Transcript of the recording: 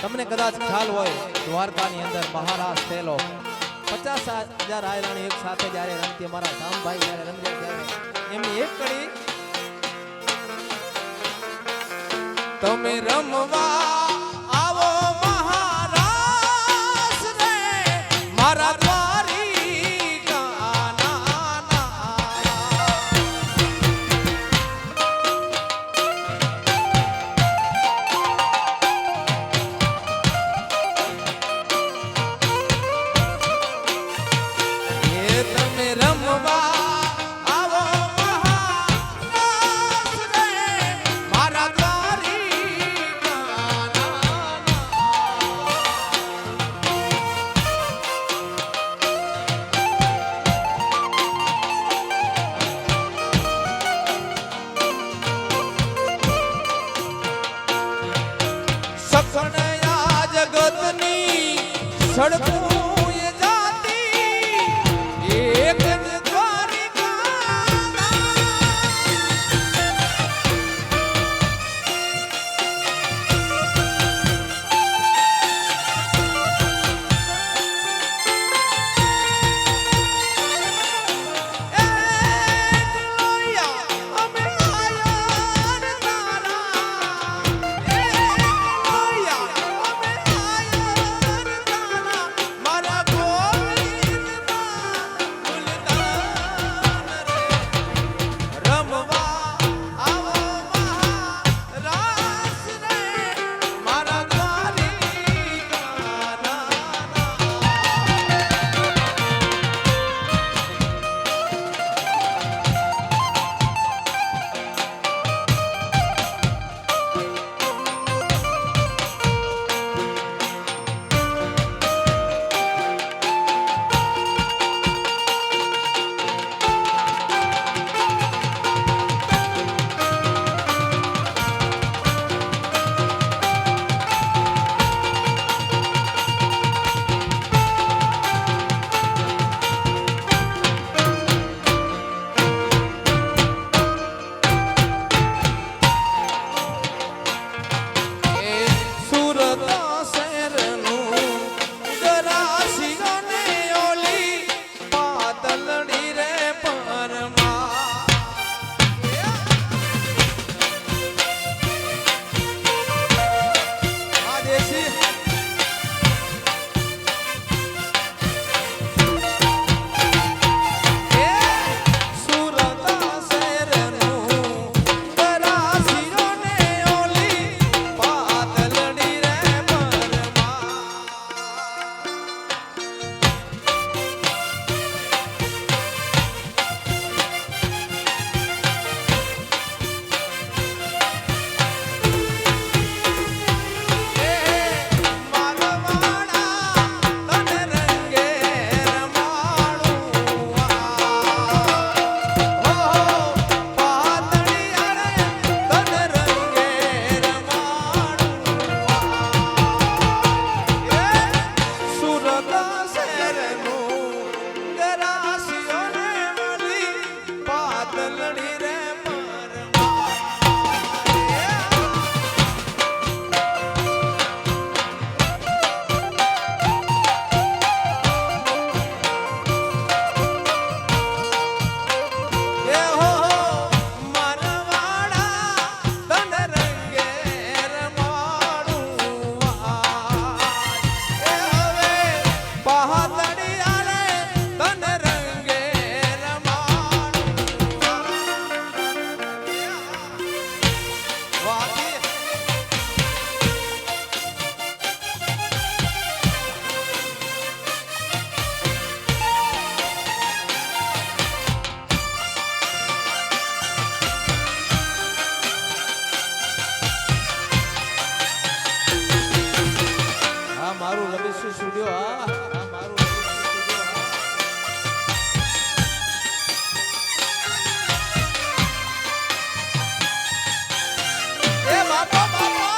તમને કદાચ ખ્યાલ હોય, દ્વારકાની અંદર મહારાજ થયેલો. પચાસ હજાર આયરાણી એક સાથે જયારે રમતી અમારા ગામભાઈ જયારે રમ્યા ત્યારે એમની એક કડી, તમે રમવા સડતું મારું રમેશ સ્ટુડિયો આ મારું એ બાપા!